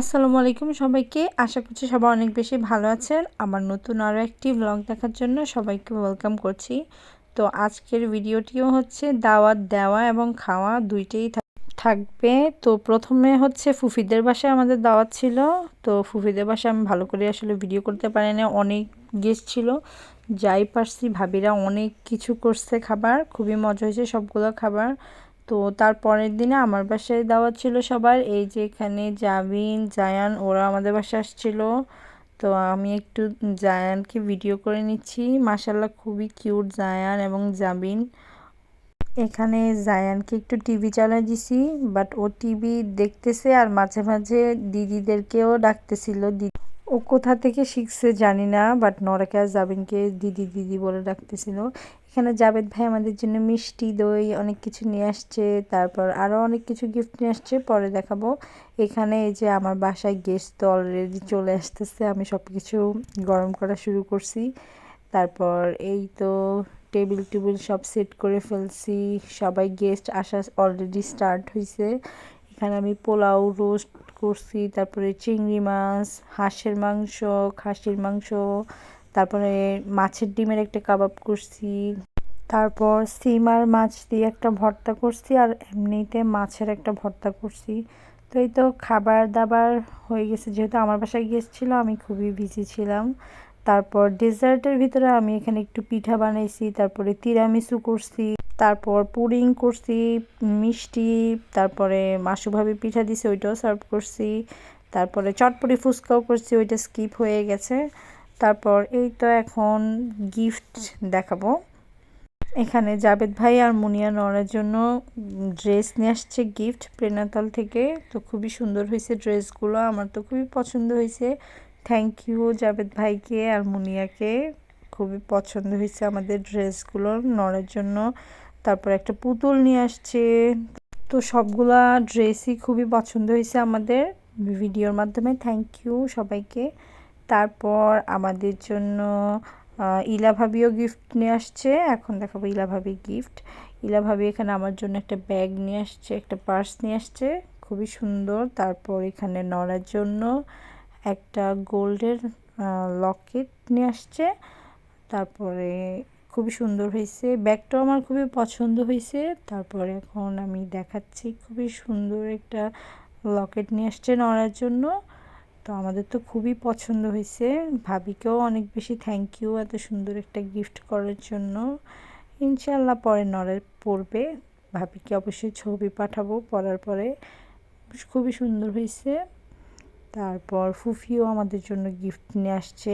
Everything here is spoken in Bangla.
আসসালামু আলাইকুম সবাইকে। আশা করছি সবাই অনেক বেশি ভালো আছেন। আমার নতুন আরও একটি ব্লগ দেখার জন্য সবাইকে ওয়েলকাম করছি। তো আজকের ভিডিওটিও হচ্ছে দাওয়াত দেওয়া এবং খাওয়া দুইটাই থাকবে। তো প্রথমে হচ্ছে ফুফিদের বাসায় আমাদের দাওয়াত ছিল। তো ফুফিদের বাসায় আমি ভালো করে আসলে ভিডিও করতে পারি না অনেক গেস্ট ছিল। যাই পারছি ভাবিরা অনেক কিছু করছে খাবার, খুবই মজা হয়েছে সবগুলো খাবার। তো তার পরের দিনে আমার বাসায় দাওয়াত ছিল সবার, এই যে এখানে জাবিন, জায়ান, ওরা আমাদের বাসায় আসছিল। তো আমি একটু জায়ানকে ভিডিও করে নিচ্ছি। মাসাল্লাহ খুবই কিউট জায়ান এবং জাবিন। এখানে জায়ানকে একটু টিভি চালিয়ে দিছি বাট ও টিভি দেখতেছে আর মাঝে মাঝে দিদিদেরকেও ডাকতেছিল। ও কোথা থেকে শিখছে জানি না বাট নরাকে আর জাবিনকে দিদি দিদি বলে ডাকতেছিল। এখানে জাবেদ ভাই আমাদের জন্য মিষ্টি, দই, অনেক কিছু নিয়ে আসছে, তারপর আরও অনেক কিছু গিফট নিয়ে আসছে, পরে দেখাবো। এখানে এই যে আমার বাসায় গেস্ট তো অলরেডি চলে আসতেছে, আমি সব কিছু গরম করা শুরু করছি। তারপর এই তো টেবিল টেবিল সব সেট করে ফেলছি, সবাই গেস্ট আসা অলরেডি স্টার্ট হয়েছে এখানে আমি পোলাও রোস্ট করছি, তারপরে চিংড়ি মাছ, হাঁসের মাংস, খাসির মাংস, তারপরে মাছের ডিমের একটা কাবাব করছি, তারপর সিম আর মাছ দিয়ে একটা ভর্তা করছি আর এমনিতে মাছের একটা ভর্তা করছি। তো এই তো খাবার দাবার হয়ে গেছে, যেহেতু আমার বাসায় গিয়েছিল আমি খুবই বিজি ছিলাম। তারপর ডেজার্টের ভিতরে আমি এখানে একটু পিঠা বানাইছি, তারপরে তিরামিসু করছি। তারপর পুডিং করছি, মিষ্টি, তারপরে মাসুভাবে পিঠা দিছি ওইটাও সার্ভ করছি, তারপরে চটপটি ফুচকাও করছি, ওইটা স্কিপ হয়ে গেছে। তারপর এই তো এখন গিফট দেখাবো। এখানে জাবেদ ভাই আর মুনিয়া নড়ার জন্য ড্রেস নিয়ে আসছে গিফট প্রেনাতাল থেকে। তো খুবই সুন্দর হয়েছে ড্রেসগুলো আমার তো খুবই পছন্দ হয়েছে। থ্যাংক ইউ জাবেদ ভাইকে আর মুনিয়াকে। খুবই পছন্দ হয়েছে আমাদের ড্রেসগুলো নড়ার জন্য। তারপর একটা পুতুল নিয়ে আসছে। তো সবগুলা ড্রেসই খুবই পছন্দ হয়েছে আমাদের ভিডিওর মাধ্যমে। থ্যাংক ইউ সবাইকে। তারপর আমাদের জন্য ইলা ভাবিও গিফট নিয়ে আসছে। এখন দেখাবো ইলা ভাবি গিফট ইলা ভাবি এখানে আমার জন্য একটা ব্যাগ নিয়ে আসছে, একটা পার্স নিয়ে আসছে। খুবই সুন্দর। তারপর এখানে নড়ার জন্য একটা গোল্ডের লকেট নিয়ে আসছে। তারপরে খুবই সুন্দর হয়েছে। ব্যাগটাও আমার খুবই পছন্দ হয়েছে। তারপরে এখন আমি দেখাচ্ছি, খুবই সুন্দর একটা লকেট নিয়ে আসছে নড়ার জন্য। তো আমাদের তো খুবই পছন্দ হয়েছে। ভাবিকেও অনেক বেশি থ্যাংক ইউ এত সুন্দর একটা গিফট করার জন্য। ইনশাল্লাহ পরে নড়ে পড়বে। ভাবিকে অবশ্যই ছবি পাঠাবো পড়ার পরে। খুবই সুন্দর হয়েছে। তারপর ফুফিও আমাদের জন্য গিফট নিয়ে আসছে।